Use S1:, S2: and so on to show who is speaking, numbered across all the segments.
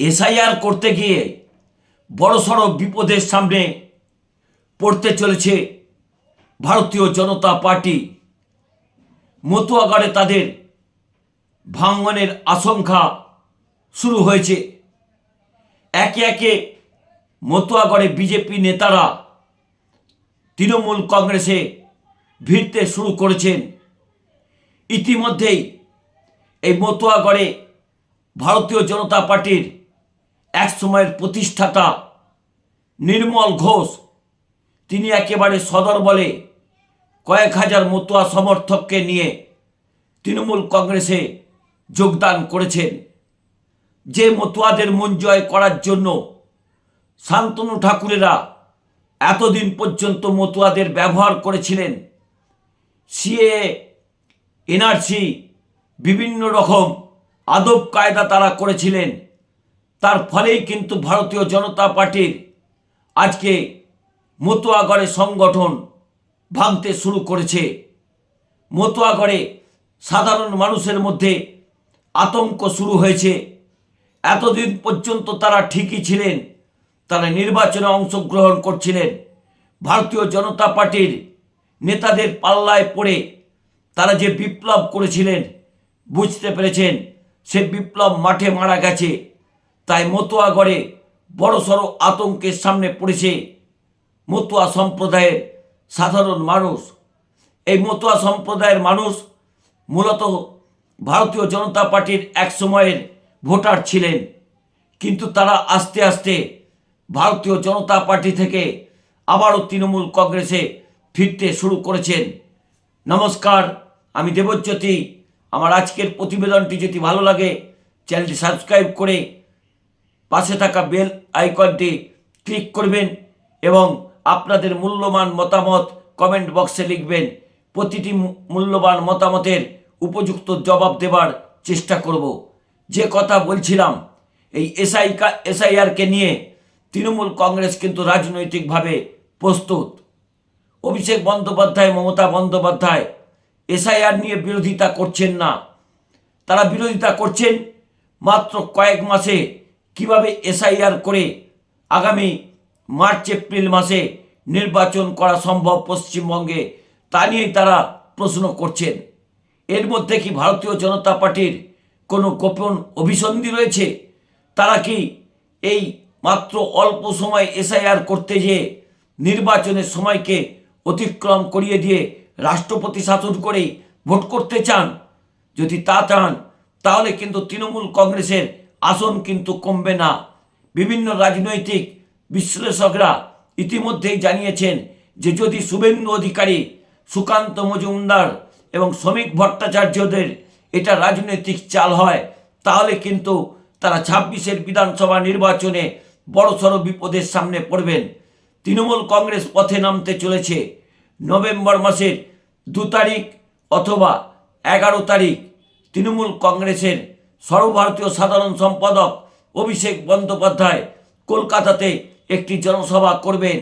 S1: SIR করতে গিয়ে বড় বড়সড় বিপদের সামনে পড়তে চলেছে ভারতীয় জনতা পার্টি। মতুয়াগড়ে তাদের ভাঙ্গনের আশঙ্কা শুরু হয়েছে। একে একে মতুয়াগড়ে বিজেপি নেতারা তৃণমূল কংগ্রেসে ভিড়তে শুরু করেছেন। ইতিমধ্যেই এই মতুয়াগড়ে ভারতীয় জনতা পার্টির এক সময়ের প্রতিষ্ঠাতা নির্মল ঘোষ। তিনি একেবারে সদর বলে কয়েক হাজার মতুয়া সমর্থককে নিয়ে তৃণমূল কংগ্রেসে যোগদান করেছেন। যে মতুয়াদের মন জয় করার জন্য শান্তনু ঠাকুরেরা এতদিন পর্যন্ত মতুয়াদের ব্যবহার করেছিলেন, সিএ, এনআরসি, বিভিন্ন রকম আদব কায়দা তারা করেছিলেন। তার ফলেই কিন্তু ভারতীয় জনতা পার্টির আজকে মতুয়াগড়ে সংগঠন ভাঙতে শুরু করেছে। মতুয়াগড়ে সাধারণ মানুষের মধ্যে আতঙ্ক শুরু হয়েছে। এতদিন পর্যন্ত তারা ঠিকই ছিলেন, তারা নির্বাচনে অংশগ্রহণ করছিলেন। ভারতীয় জনতা পার্টির নেতাদের পাল্লায় পড়ে তারা যে বিপ্লব করেছিলেন, বুঝতে পেরেছেন, সে বিপ্লব মাঠে মারা গেছে। তাই মতুয়াগড়ে বড়সড় আতঙ্কের সামনে পড়েছে মতুয়া সম্প্রদায়ের সাধারণ মানুষ। এই মতুয়া সম্প্রদায়ের মানুষ মূলত ভারতীয় জনতা পার্টির এক সময়ের ভোটার ছিলেন। কিন্তু তারা আস্তে আস্তে ভারতীয় জনতা পার্টি থেকে আবারও তৃণমূল কংগ্রেসে ফিরতে শুরু করেছেন। নমস্কার, আমি দেবজ্যোতি। আমার আজকের প্রতিবেদনটি যদি ভালো লাগে, চ্যানেলটি সাবস্ক্রাইব করে পাশে থাকা বেল আইকনটি ক্লিক করবেন এবং আপনাদের মূল্যবান মতামত কমেন্ট বক্সে লিখবেন। প্রতিটি মূল্যবান মতামতের উপযুক্ত জবাব দেবার চেষ্টা করব। যে কথা বলছিলাম, এই এসআই এসআইআরকে নিয়ে তৃণমূল কংগ্রেস কিন্তু রাজনৈতিকভাবে প্রস্তুত। অভিষেক বন্দ্যোপাধ্যায়, মমতা বন্দ্যোপাধ্যায় এসআইআর নিয়ে বিরোধিতা করছেন না। তারা বিরোধিতা করছেন মাত্র কয়েক মাসে কীভাবে এসআইআর করে আগামী মার্চ, এপ্রিল মাসে নির্বাচন করা সম্ভব পশ্চিমবঙ্গে, তা নিয়েই তারা প্রশ্ন করছেন। এর মধ্যে কি ভারতীয় জনতা পার্টির কোনো গোপন অভিসন্ধি রয়েছে? তারা কি এই মাত্র অল্প সময় এসআইআর করতে যেয়ে নির্বাচনের সময়কে অতিক্রম করিয়ে দিয়ে রাষ্ট্রপতি শাসন করে ভোট করতে চান? যদি তা চান, তাহলে কিন্তু তৃণমূল কংগ্রেসের আসন কিন্তু কমবে না। বিভিন্ন রাজনৈতিক বিশ্লেষকরা ইতিমধ্যেই জানিয়েছেন যে যদি শুভেন্দু অধিকারী, সুকান্ত মজুমদার এবং শ্রমিক ভট্টাচার্যদের এটা রাজনৈতিক চাল হয়, তাহলে কিন্তু তারা ছাব্বিশের বিধানসভা নির্বাচনে বড়সড় বিপদের সামনে পড়বেন। তৃণমূল কংগ্রেস পথে নামতে চলেছে। নভেম্বর মাসের দু তারিখ অথবা এগারো তারিখ তৃণমূল কংগ্রেসের সর্বভারতীয় সাধারণ সম্পাদক অভিষেক বন্দ্যোপাধ্যায় কলকাতাতে একটি জনসভা করবেন।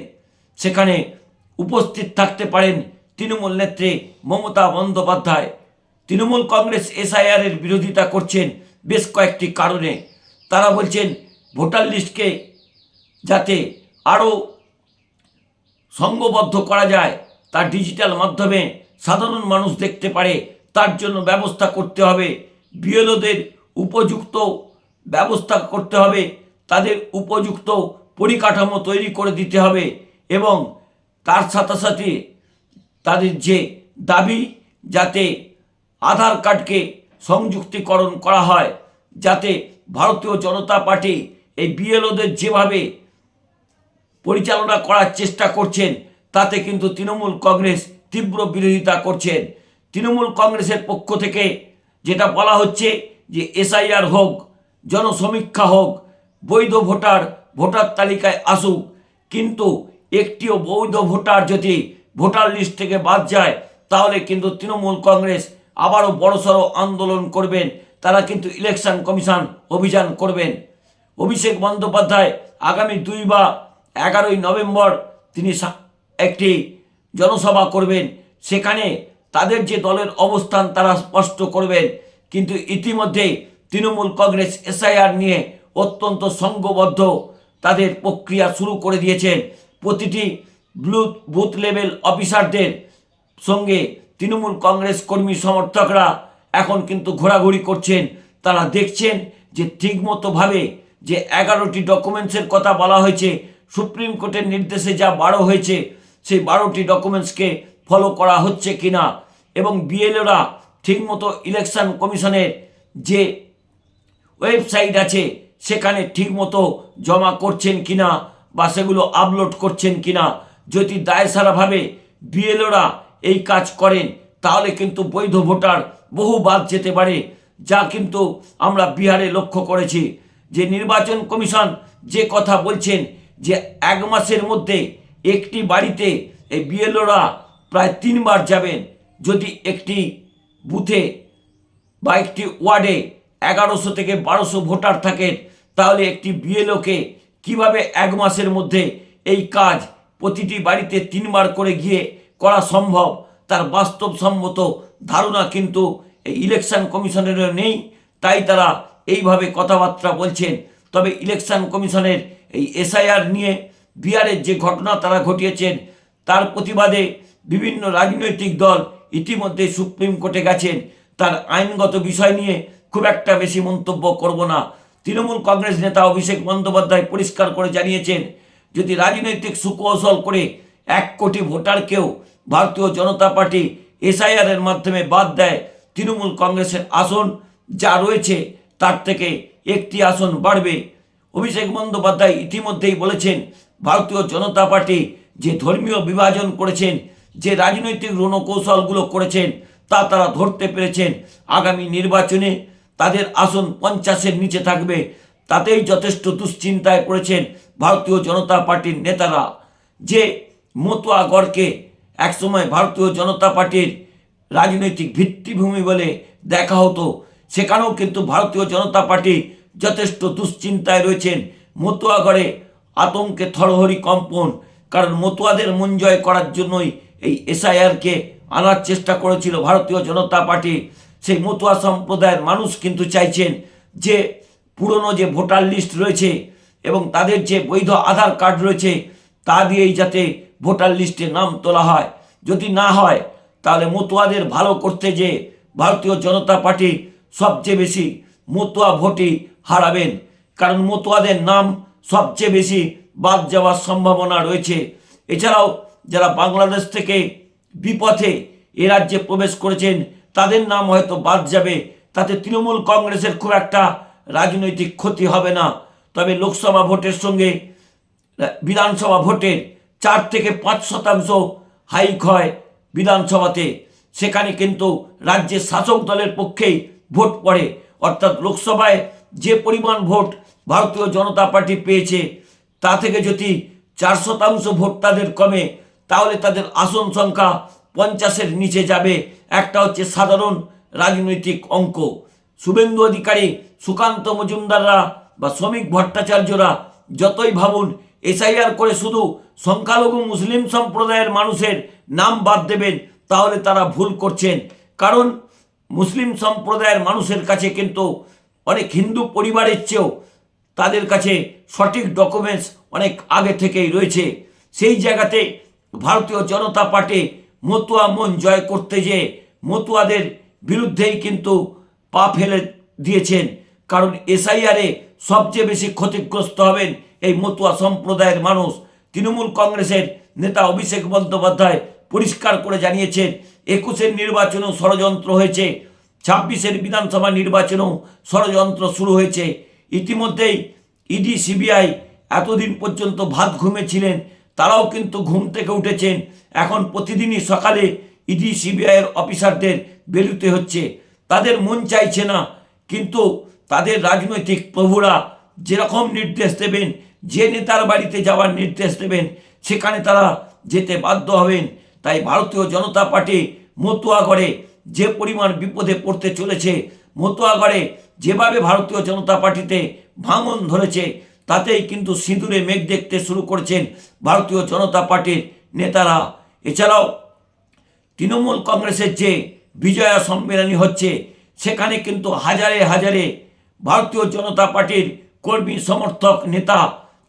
S1: সেখানে উপস্থিত থাকতে পারেন তৃণমূল নেত্রী মমতা বন্দ্যোপাধ্যায়। তৃণমূল কংগ্রেস এসআইআর এর বিরোধিতা করছেন বেশ কয়েকটি কারণে। তারা বলছেন, ভোটার লিস্টকে যাতে আরও সংঘবদ্ধ করা যায় তার ডিজিটাল মাধ্যমে সাধারণ মানুষ দেখতে পারে, তার জন্য ব্যবস্থা করতে হবে। বিএলওদের উপযুক্ত ব্যবস্থা করতে হবে। তাদের উপযুক্ত পরিকাঠামো তৈরি করে দিতে হবে এবং তার সাথে সাথে তাদের যে দাবি, যাতে আধার কার্ডকে সংযুক্তিকরণ করা হয়, যাতে ভারতীয় জনতা পার্টি এই বিএলওদের যেভাবে পরিচালনা করার চেষ্টা করছেন, তাতে কিন্তু তৃণমূল কংগ্রেস তীব্র বিরোধিতা করছেন। তৃণমূল কংগ্রেসের পক্ষ থেকে যেটা বলা হচ্ছে যে এসআইআর হোক, জনসমীক্ষা হোক, বৈধ ভোটার ভোটার তালিকায় আসুক, কিন্তু একটিও বৈধ ভোটার যদি ভোটার লিস্ট থেকে বাদ যায়, তাহলে কিন্তু তৃণমূল কংগ্রেস আবারও বড়সড় আন্দোলন করবেন। তারা কিন্তু ইলেকশন কমিশন অভিযান করবেন। অভিষেক বন্দ্যোপাধ্যায় আগামী দুই বা এগারোই নভেম্বর তিনি একটি জনসভা করবেন। সেখানে তাদের যে দলের অবস্থান তারা স্পষ্ট করবেন। কিন্তু ইতিমধ্যেই তৃণমূল কংগ্রেস এসআইআর নিয়ে অত্যন্ত সংঘবদ্ধ তাদের প্রক্রিয়া শুরু করে দিয়েছেন। প্রতিটি বুথ বুথ লেভেল অফিসারদের সঙ্গে তৃণমূল কংগ্রেস কর্মী সমর্থকরা এখন কিন্তু ঘোরাঘুরি করছেন। তারা দেখছেন যে ঠিকমতোভাবে যে এগারোটি ডকুমেন্টসের কথা বলা হয়েছে, সুপ্রিম কোর্টের নির্দেশে যা বারো হয়েছে, সেই বারোটি ডকুমেন্টসকে ফলো করা হচ্ছে কিনা এবং বিএলওরা ঠিকমতো ইলেকশন কমিশনের যে ওয়েবসাইট আছে, সেখানে ঠিকমতো জমা করছেন কিনা বা সেগুলো আপলোড করছেন কিনা, যদি দায়সারাভাবে বিএলওরা এই কাজ করেন, তাহলে কিন্তু বৈধ ভোটার বহু বাদ যেতে পারে, যা কিন্তু আমরা বিহারে লক্ষ্য করেছি। যে নির্বাচন কমিশন যে কথা বলছেন, যে এক মাসের মধ্যে একটি বাড়িতে এই বিএলওরা প্রায় তিনবার যাবেন, যদি একটি বুথে বা একটি ওয়ার্ডে এগারোশো থেকে বারোশো ভোটার থাকেন, তাহলে একটি বিএলওকে কীভাবে এক মাসের মধ্যে এই কাজ প্রতিটি বাড়িতে তিনবার করে গিয়ে করা সম্ভব? তার বাস্তবসম্মত ধারণা কিন্তু এই ইলেকশন কমিশনেরও নেই, তাই তারা এইভাবে কথাবার্তা বলছেন। তবে ইলেকশন কমিশনের এই এসআইআর নিয়ে বিহারের যে ঘটনা তারা ঘটিয়েছেন, তার প্রতিবাদে বিভিন্ন রাজনৈতিক দল ইতিমধ্যে সুপ্রিম কোর্টে গেছেন। তার আইনগত বিষয় নিয়ে খুব একটা বেশি মন্তব্য করব না। তৃণমূল কংগ্রেস নেতা অভিষেক বন্দ্যোপাধ্যায় পরিষ্কার করে জানিয়েছেন, যদি রাজনৈতিক সুকৌশল করে এক কোটি ভোটারকেও ভারতীয় জনতা পার্টি এসআইআর এর মাধ্যমে বাদ দেয় তৃণমূল কংগ্রেসের আসন, যা রয়েছে তার থেকে একটি আসন বাড়বে। অভিষেক বন্দ্যোপাধ্যায় ইতিমধ্যেই বলেছেন, ভারতীয় জনতা পার্টি যে ধর্মীয় বিভাজন করেছেন যে রাজনৈতিক রণকৌশলগুলো করেছেন, তা তারা ধরতে পেরেছেন। আগামী নির্বাচনে তাদের আসন পঞ্চাশের নিচে থাকবে। তাতেই যথেষ্ট দুশ্চিন্তায় পড়েছেন ভারতীয় জনতা পার্টির নেতারা। যে মতুয়াগড়কে একসময় ভারতীয় জনতা পার্টির রাজনৈতিক ভিত্তিভূমি বলে দেখা হতো, সেখানেও কিন্তু ভারতীয় জনতা পার্টি যথেষ্ট দুশ্চিন্তায় রয়েছেন। মতুয়াগড়ে আতঙ্কে থরহরি কম্পন, কারণ মতুয়াদের মন জয় করার জন্যই এই এসআইআরকে আনার চেষ্টা করেছিল ভারতীয় জনতা পার্টি। সেই মতুয়া সম্প্রদায়ের মানুষ কিন্তু চাইছেন যে পুরনো যে ভোটার লিস্ট রয়েছে এবং তাদের যে বৈধ আধার কার্ড রয়েছে, তা দিয়েই যাতে ভোটার লিস্টে নাম তোলা হয়। যদি না হয়, তাহলে মতুয়াদের ভালো করতে যে ভারতীয় জনতা পার্টি সবচেয়ে বেশি মতুয়া ভোটই হারাবেন। কারণ মতুয়াদের নাম সবচেয়ে বেশি বাদ যাওয়ার সম্ভাবনা রয়েছে। এছাড়াও যারা বাংলাদেশ থেকে বিপথে এ রাজ্যে প্রবেশ করেছেন, তাদের নাম হয়তো বাদ যাবে। তাতে তৃণমূল কংগ্রেসের খুব একটা রাজনৈতিক ক্ষতি হবে না। তবে লোকসভা ভোটের সঙ্গে বিধানসভা ভোটের চার থেকে পাঁচ শতাংশ হাইক হয় বিধানসভাতে। সেখানে কিন্তু রাজ্যের শাসক দলের পক্ষেই ভোট পড়ে। অর্থাৎ লোকসভায় যে পরিমাণ ভোট ভারতীয় জনতা পার্টি পেয়েছে, তা থেকে যদি চার শতাংশ ভোট তাদের কমে তাহলে তাদের আসন সংখ্যা পঞ্চাশের নিচে যাবে। একটা হচ্ছে সাধারণ রাজনৈতিক অঙ্ক। শুভেন্দু অধিকারী, সুকান্ত মজুমদাররা বা শ্রমিক ভট্টাচার্যরা যতই ভাবুন, এসআইআর করে শুধু সংখ্যালঘু মুসলিম সম্প্রদায়ের মানুষের নাম বাদ দেবেন, তাহলে তারা ভুল করছেন। কারণ মুসলিম সম্প্রদায়ের মানুষের কাছে কিন্তু অনেক হিন্দু পরিবারের চেয়েও তাদের কাছে সঠিক ডকুমেন্টস অনেক আগে থেকেই রয়েছে। সেই জায়গাতে ভারতীয় জনতা পার্টি মতুয়া মন জয় করতে যে মতুয়াদের বিরুদ্ধেই কিন্তু পা ফেলে দিয়েছেন। কারণ এসআইআরে সবচেয়ে বেশি ক্ষতিগ্রস্ত হবেন এই মতুয়া সম্প্রদায়ের মানুষ। তৃণমূল কংগ্রেসের নেতা অভিষেক বন্দ্যোপাধ্যায় পরিষ্কার করে জানিয়েছেন, একুশের নির্বাচনেও ষড়যন্ত্র হয়েছে, ছাব্বিশের বিধানসভা নির্বাচনেও ষড়যন্ত্র শুরু হয়েছে। ইতিমধ্যেই ইডি, সিবিআই এতদিন পর্যন্ত ভাত ঘুমেছিলেন তারাও কিন্তু ঘুম থেকে উঠেছেন। এখন প্রতিদিনই সকালে ইডি সিবিআইয়ের অফিসারদের বেরুতে হচ্ছে। তাদের মন চাইছে না, কিন্তু তাদের রাজনৈতিক প্রভুরা যেরকম নির্দেশ দেবেন, যে নেতার বাড়িতে যাওয়ার নির্দেশ দেবেন, সেখানে তারা যেতে বাধ্য হবেন। তাই ভারতীয় জনতা পার্টি মতুয়াগড়ে যে পরিমাণ বিপদে পড়তে চলেছে, মতুয়াগড়ে যেভাবে ভারতীয় জনতা পার্টিতে ভাঙন ধরেছে তাতেই কিন্তু সিঁদুরে মেঘ দেখতে শুরু করেছেন ভারতীয় জনতা পার্টির নেতারা। এছাড়াও তৃণমূল কংগ্রেসের যে বিজয়া সম্মেলনী হচ্ছে, সেখানে কিন্তু হাজারে হাজারে ভারতীয় জনতা পার্টির কর্মী, সমর্থক, নেতা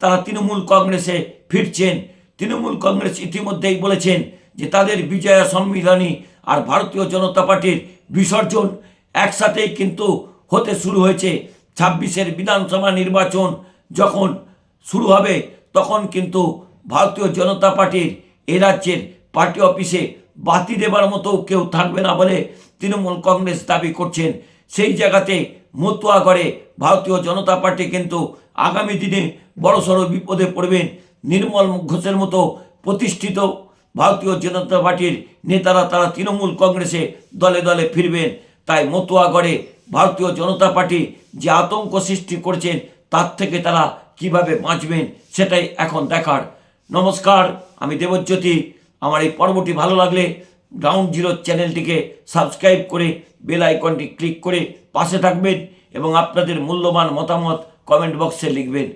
S1: তারা তৃণমূল কংগ্রেসে ফিরছেন। তৃণমূল কংগ্রেস ইতিমধ্যেই বলেছেন যে তাদের বিজয়া সম্মিলনী আর ভারতীয় জনতা পার্টির বিসর্জন একসাথেই কিন্তু হতে শুরু হয়েছে। ছাব্বিশের বিধানসভা নির্বাচন যখন শুরু হবে, তখন কিন্তু ভারতীয় জনতা পার্টির এ রাজ্যের পার্টি অফিসে বাতি দেবার মতো কেউ থাকবে না বলে তৃণমূল কংগ্রেস দাবি করছেন। সেই জায়গাতে মতুয়াগড়ে ভারতীয় জনতা পার্টি কিন্তু আগামী দিনে বড়সড় বিপদে পড়বেন। নির্মল ঘোষের মতো প্রতিষ্ঠিত ভারতীয় জনতা পার্টির নেতারা তারা তৃণমূল কংগ্রেসে দলে দলে ফিরবেন। তাই মতুয়াগড়ে ভারতীয় জনতা পার্টি যে আতঙ্ক সৃষ্টি করছেন তার থেকে তারা কীভাবে বাঁচবেন সেটাই এখন দেখার। নমস্কার, আমি দেবজ্যোতি। আমার এই পর্বটি ভালো লাগলে গ্রাউন্ড জিরো চ্যানেলটিকে সাবস্ক্রাইব করে বেল আইকনটি ক্লিক করে পাশে থাকবেন এবং আপনাদের মূল্যবান মতামত কমেন্ট বক্সে লিখবেন।